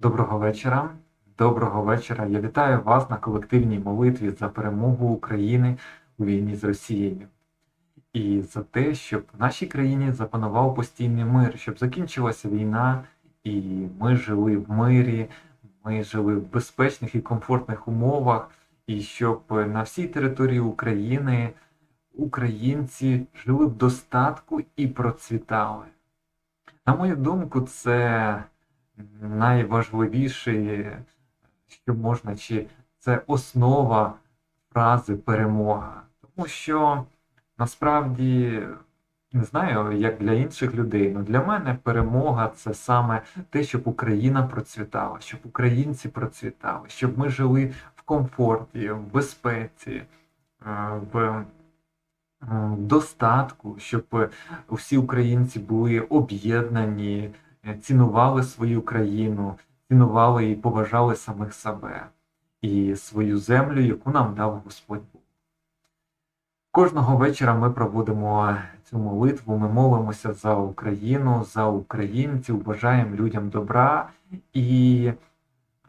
Доброго вечора. Доброго вечора. Я вітаю вас на колективній молитві за перемогу України у війні з Росією. І за те, щоб в нашій країні запанував постійний мир, щоб закінчилася війна, і ми жили в мирі, ми жили в безпечних і комфортних умовах, і щоб на всій території України українці жили в достатку і процвітали. На мою думку, це найважливіше, що можна, чи це основа фрази перемога. Тому що насправді не знаю, як для інших людей, але для мене перемога це саме те, щоб Україна процвітала, щоб українці процвітали, щоб ми жили в комфорті, в безпеці, е, в е, достатку, щоб всі українці були об'єднані, цінували свою країну, цінували і поважали самих себе і свою землю, яку нам дав Господь Бог. Кожного вечора ми проводимо цю молитву, ми молимося за Україну, за українців, бажаємо людям добра, і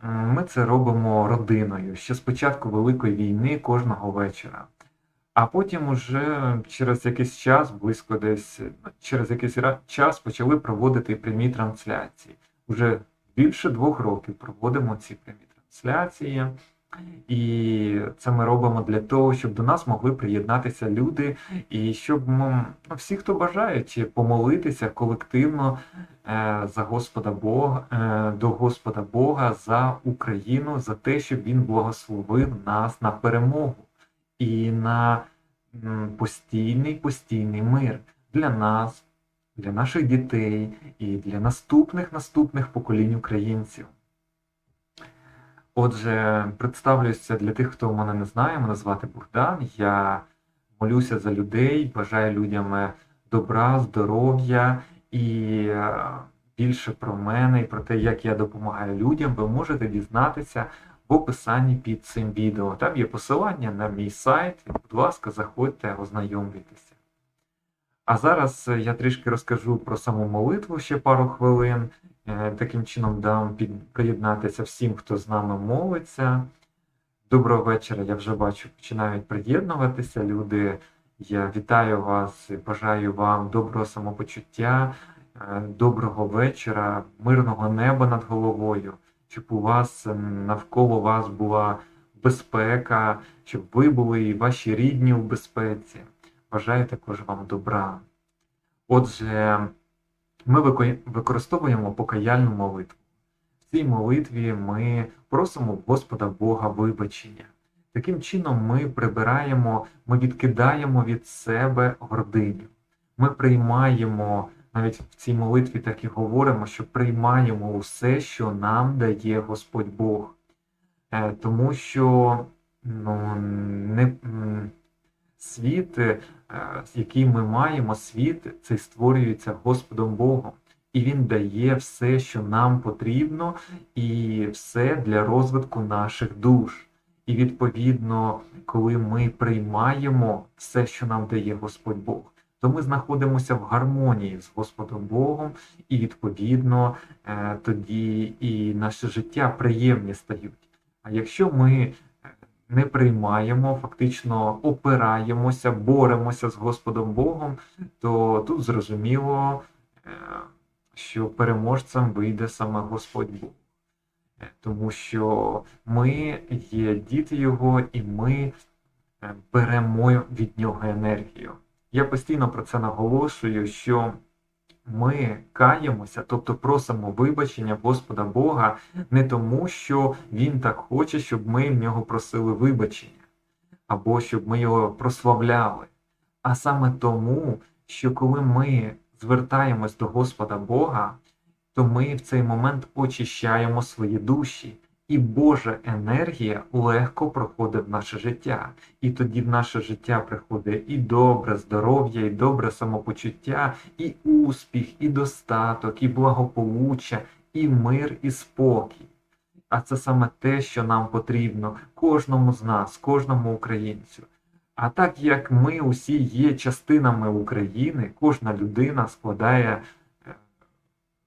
ми це робимо родиною ще з початку Великої війни кожного вечора. А потім уже через якийсь час, близько десь через якийсь час почали проводити прямі трансляції. Уже більше двох років проводимо ці прямі трансляції. І це ми робимо для того, щоб до нас могли приєднатися люди, і щоб ну, всі, хто бажають, помолитися колективно е, за Господа Бога, е, до Господа Бога за Україну, за те, щоб Він благословив нас на перемогу і на постійний постійний мир для нас, для наших дітей і для наступних наступних поколінь українців. Отже, представлюся для тих, хто мене не знає. Мене звати Богдан. Я молюся за людей, бажаю людям е, добра, здоров'я і е, більше про мене і про те, як я допомагаю людям, ви можете дізнатися в описанні під цим відео. Там є посилання на мій сайт. Будь ласка, заходьте, ознайомлюйтеся. А зараз е, я трішки розкажу про саму молитву ще пару хвилин. Е, Таким чином дам приєднатися всім, хто з нами молиться. Доброго вечора, я вже бачу, починають приєднуватися люди. Я вітаю вас, і бажаю вам доброго самопочуття, е, доброго вечора, мирного неба над головою, щоб у вас навколо вас була безпека, щоб ви були і ваші рідні у безпеці. Бажаю також вам добра. Отже, ми використовуємо покаяльну молитву. В цій молитві ми просимо Господа Бога вибачення. Таким чином ми прибираємо, ми відкидаємо від себе гординю. Ми приймаємо, навіть в цій молитві так і говоримо, що приймаємо усе, що нам дає Господь Бог. Е, Тому що ну, не, світ, е, який ми маємо, світ цей створюється Господом Богом. І Він дає все, що нам потрібно, і все для розвитку наших душ. І відповідно, коли ми приймаємо все, що нам дає Господь Бог, то ми знаходимося в гармонії з Господом Богом, і відповідно е, тоді і наше життя приємні стають. А якщо ми е, не приймаємо, фактично опираємося, боремося з Господом Богом, то тут зрозуміло, е, що переможцем вийде саме Господь Бог. Тому що ми є діти Його, і ми беремо від нього енергію. Я постійно про це наголошую, що ми каємося, тобто просимо вибачення Господа Бога не тому, що Він так хоче, щоб ми в нього просили вибачення, або щоб ми його прославляли, а саме тому, що коли ми звертаємось до Господа Бога, то ми в цей момент очищаємо свої душі, і Божа енергія легко проходить в наше життя. І тоді в наше життя приходить і добре здоров'я, і добре самопочуття, і успіх, і достаток, і благополуччя, і мир, і спокій. А це саме те, що нам потрібно кожному з нас, кожному українцю. А так як ми усі є частинами України, кожна людина складає е,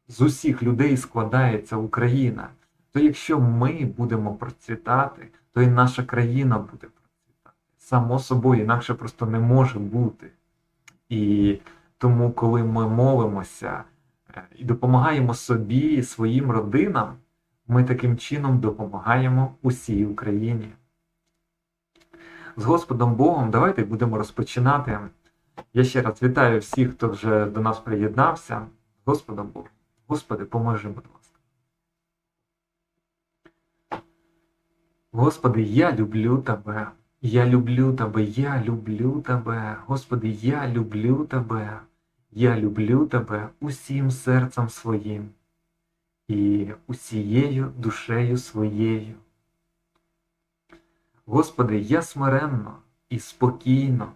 з усіх людей складається Україна. То якщо ми будемо процвітати, то і наша країна буде процвітати. Само собою, інакше просто не може бути. І тому, коли ми молимося е, і допомагаємо собі своїм родинам, ми таким чином допомагаємо усій Україні. З Господом Богом давайте будемо розпочинати. Я ще раз вітаю всіх, хто вже до нас приєднався. Господом Богом. Господи, поможи, будь ласка. Господи, я люблю Тебе. Я люблю Тебе, я люблю Тебе. Господи, я люблю Тебе. Я люблю Тебе усім серцем своїм і усією душею своєю. Господи, я смиренно і спокійно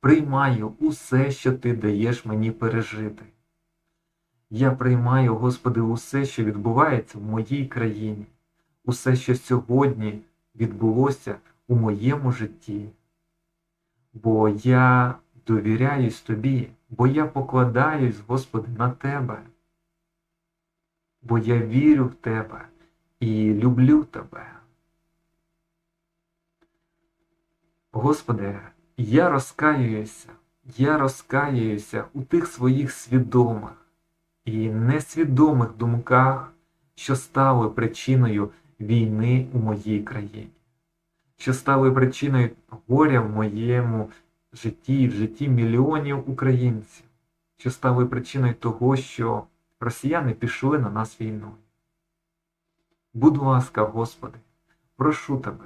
приймаю усе, що Ти даєш мені пережити. Я приймаю, Господи, усе, що відбувається в моїй країні, усе, що сьогодні відбулося у моєму житті. Бо я довіряюсь Тобі, бо я покладаюсь, Господи, на Тебе, бо я вірю в Тебе і люблю Тебе. Господи, я розкаююся, я розкаююся у тих своїх свідомих і несвідомих думках, що стали причиною війни у моїй країні, що стали причиною горя в моєму житті і в житті мільйонів українців, що стали причиною того, що росіяни пішли на нас війною. Будь ласка, Господи, прошу Тебе,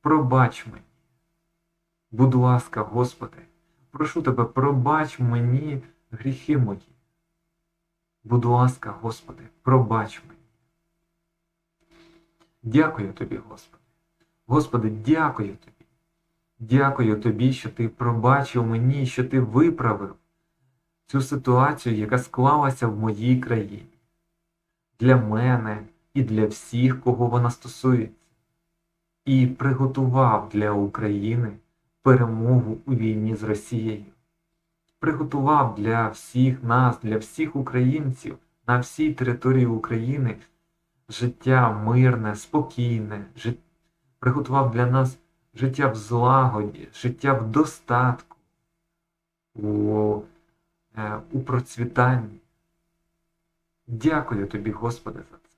пробач мені. Будь ласка, Господи, прошу Тебе, пробач мені гріхи мої. Будь ласка, Господи, пробач мені. Дякую Тобі, Господи. Господи, дякую Тобі. Дякую Тобі, що Ти пробачив мені, що Ти виправив цю ситуацію, яка склалася в моїй країні. Для мене і для всіх, кого вона стосується. І приготував для України перемогу у війні з Росією. Приготував для всіх нас, для всіх українців на всій території України життя мирне, спокійне, жит... приготував для нас життя в злагоді, життя в достатку, у, е, у процвітанні. Дякую тобі, Господи, за це.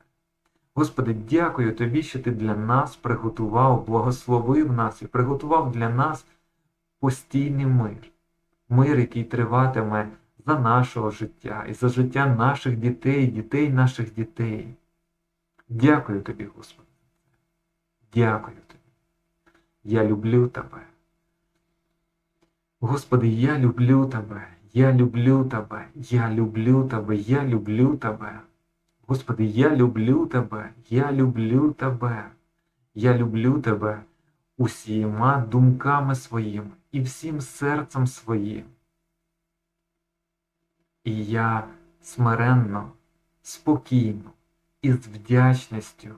Господи, дякую Тобі, що Ти для нас приготував, благословив нас і приготував для нас постійний мир, мир, який триватиме за нашого життя і за життя наших дітей, дітей наших дітей. Дякую тобі, Господи. Дякую тобі. Я люблю тебе. Господи, я люблю тебе, я люблю тебе, я люблю тебе, я люблю тебе. Господи, я люблю тебе, я люблю тебе, я люблю тебе усіма думками своїми і всім серцем своїм. І я смиренно, спокійно і з вдячністю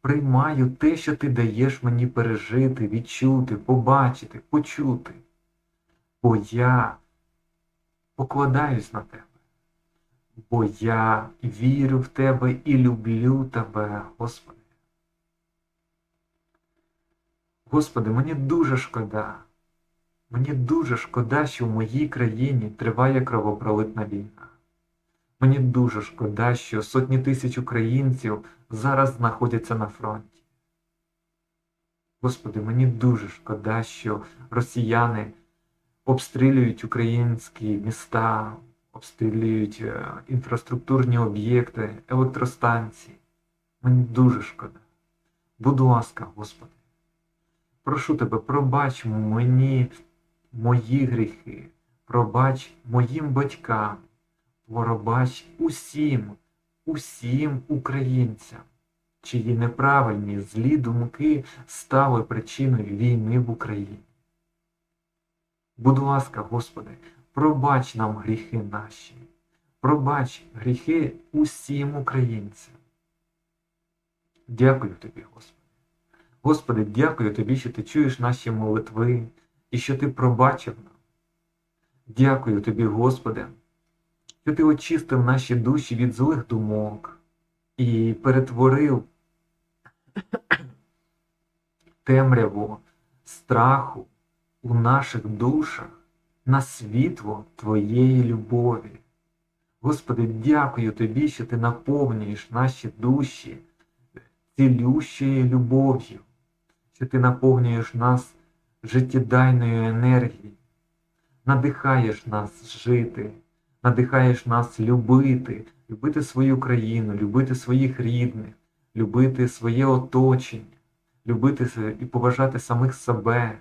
приймаю те, що ти даєш мені пережити, відчути, побачити, почути, бо я покладаюсь на тебе, бо я вірю в тебе і люблю тебе, Господи. Господи, мені дуже шкода. Мені дуже шкода, що в моїй країні триває кровопролитна війна. Мені дуже шкода, що сотні тисяч українців зараз знаходяться на фронті. Господи, мені дуже шкода, що росіяни обстрілюють українські міста, обстрілюють е, інфраструктурні об'єкти, електростанції. Мені дуже шкода. Будь ласка, Господи, прошу тебе, пробач мені мої гріхи, пробач моїм батькам, пробач усім, усім українцям, чиї неправильні злі думки стали причиною війни в Україні. Будь ласка, Господи, пробач нам гріхи наші, пробач гріхи усім українцям. Дякую тобі, Господи. Господи, дякую тобі, що ти чуєш наші молитви і що ти пробачив нам. Дякую тобі, Господи, що ти очистив наші душі від злих думок, і перетворив темряву страху у наших душах на світло Твоєї любові. Господи, дякую Тобі, що Ти наповнюєш наші душі цілющою любов'ю, що Ти наповнюєш нас життєдайною енергією, надихаєш нас жити, надихаєш нас любити, любити свою країну, любити своїх рідних, любити своє оточення, любити і поважати самих себе.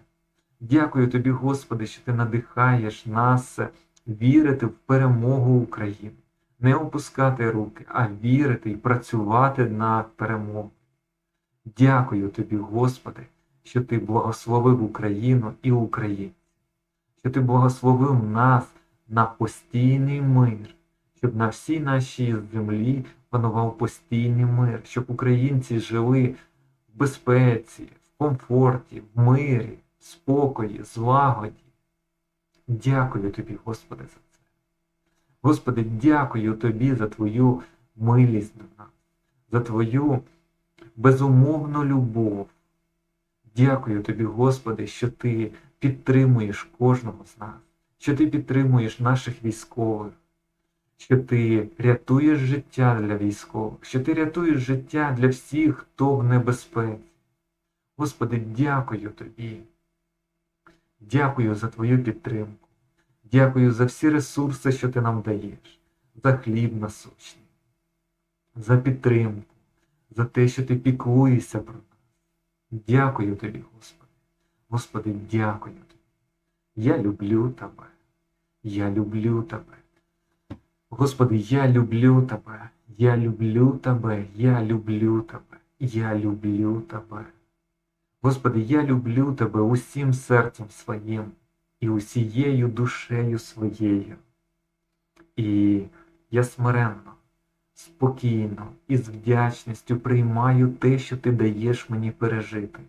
Дякую тобі, Господи, що ти надихаєш нас вірити в перемогу України, не опускати руки, а вірити і працювати на перемогу. Дякую тобі, Господи, що ти благословив Україну і українців, що ти благословив нас на постійний мир, щоб на всій нашій землі панував постійний мир, щоб українці жили в безпеці, в комфорті, в мирі, в спокої, злагоді. Дякую тобі, Господи, за це. Господи, дякую тобі за Твою милість до нас, за Твою безумовну любов. Дякую тобі, Господи, що Ти підтримуєш кожного з нас, що Ти підтримуєш наших військових, що Ти рятуєш життя для військових, що Ти рятуєш життя для всіх, хто в небезпеці. Господи, дякую Тобі. Дякую за Твою підтримку. Дякую за всі ресурси, що ти нам даєш, за хліб насущний, за підтримку, за те, що ти піклуєшся про нас. Дякую тобі, Господи. Господи, дякую тобі. Я люблю тебе. Я люблю тебе. Господи, я люблю тебе. Я люблю тебе. Я люблю тебе. Я люблю тебе. Господи, я люблю тебе усім серцем своїм і усією душею своєю. І я смиренно, спокійно і з вдячністю приймаю те, що ти даєш мені пережити.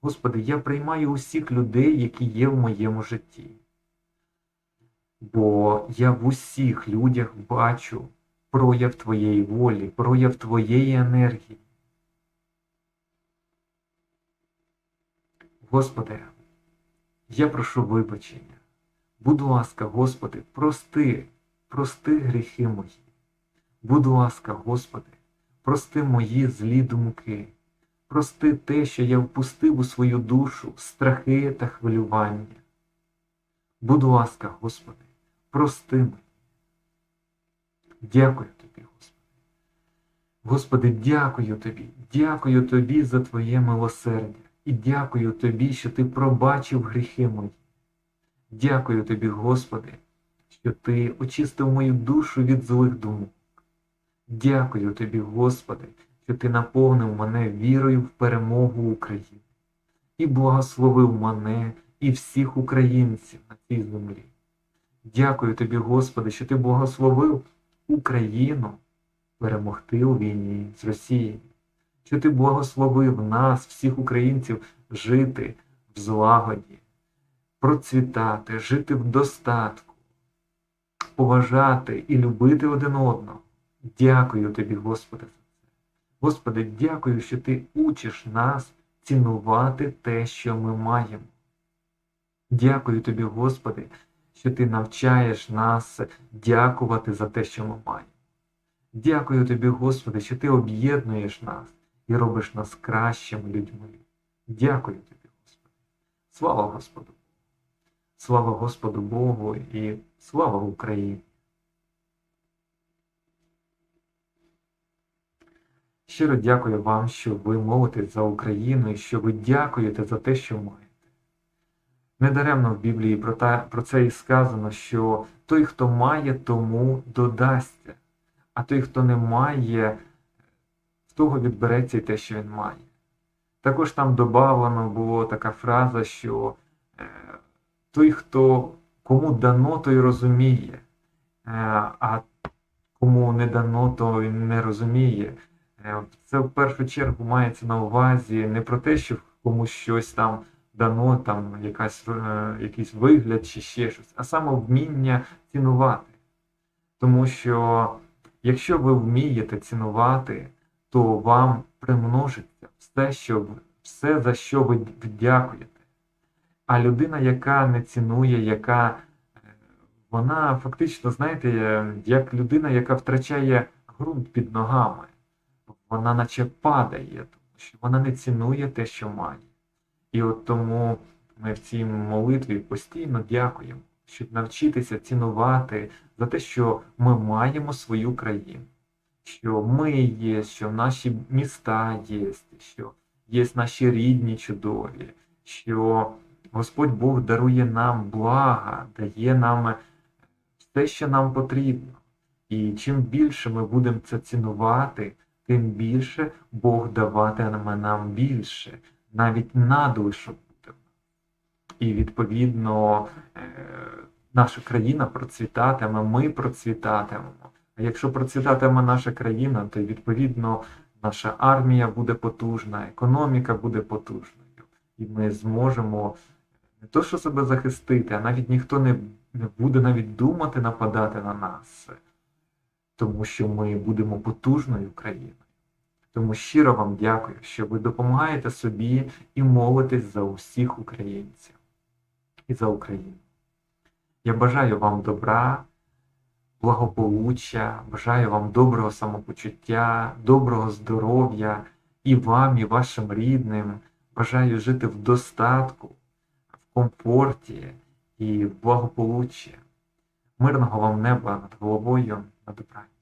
Господи, я приймаю усіх людей, які є в моєму житті. Бо я в усіх людях бачу прояв Твоєї волі, прояв Твоєї енергії. Господи, я прошу вибачення. Будь ласка, Господи, прости, прости гріхи мої. Будь ласка, Господи, прости мої злі думки, прости те, що я впустив у свою душу страхи та хвилювання. Будь ласка, Господи, прости мені. Дякую Тобі, Господи. Господи, дякую Тобі, дякую Тобі за Твоє милосердя. І дякую Тобі, що Ти пробачив гріхи мої. Дякую Тобі, Господи, що Ти очистив мою душу від злих думок. Дякую Тобі, Господи, що Ти наповнив мене вірою в перемогу України і благословив мене і всіх українців на цій землі. Дякую Тобі, Господи, що Ти благословив Україну перемогти у війні з Росією що ти благословив нас, всіх українців, жити в злагоді, процвітати, жити в достатку, поважати і любити один одного. Дякую тобі, Господи, за це. Господи, дякую, що Ти учиш нас цінувати те, що ми маємо. Дякую тобі, Господи, що Ти навчаєш нас дякувати за те, що ми маємо. Дякую тобі, Господи, що Ти об'єднуєш нас і робиш нас кращими людьми. Дякую тобі, Господи. Слава Господу! Слава Господу Богу і слава Україні! Щиро дякую вам, що ви молитесь за Україну і що ви дякуєте за те, що маєте. Недаремно в Біблії про, та, про це і сказано, що той, хто має, тому додасться, а той, хто не має, в того відбереться і те, що він має. Також там додавано була така фраза, що е, той, хто кому дано, той розуміє, е, а кому не дано, то він не розуміє. Е, це в першу чергу мається на увазі не про те, що комусь щось там дано, там якась, е, якийсь вигляд чи ще щось, а саме вміння цінувати. Тому що якщо ви вмієте цінувати то вам примножиться все, що все, за що ви дякуєте. А людина, яка не цінує, яка е, вона фактично, знаєте, е, як людина, яка втрачає ґрунт під ногами, вона наче падає, тому що вона не цінує те, що має. І от тому ми в цій молитві постійно дякуємо, щоб навчитися цінувати за те, що ми маємо свою країну, що ми є, що наші міста є, що є наші рідні чудові, що Господь Бог дарує нам блага, дає нам все, що нам потрібно. І чим більше ми будемо це цінувати, тим більше Бог даватиме нам більше, навіть надлишок буде. І відповідно е, наша країна процвітатиме, ми процвітатимемо. А якщо процвітатиме наша країна, то відповідно наша армія буде потужна, економіка буде потужною, і ми зможемо не то, що себе захистити, а навіть ніхто не, не буде навіть думати нападати на нас, тому що ми будемо потужною країною. Тому щиро вам дякую, що ви допомагаєте собі і молитесь за усіх українців і за Україну. Я бажаю вам добра, благополуччя, бажаю вам доброго самопочуття, доброго здоров'я і вам, і вашим рідним. Бажаю жити в достатку, в комфорті і в благополуччі. Мирного вам неба над головою на добраніч.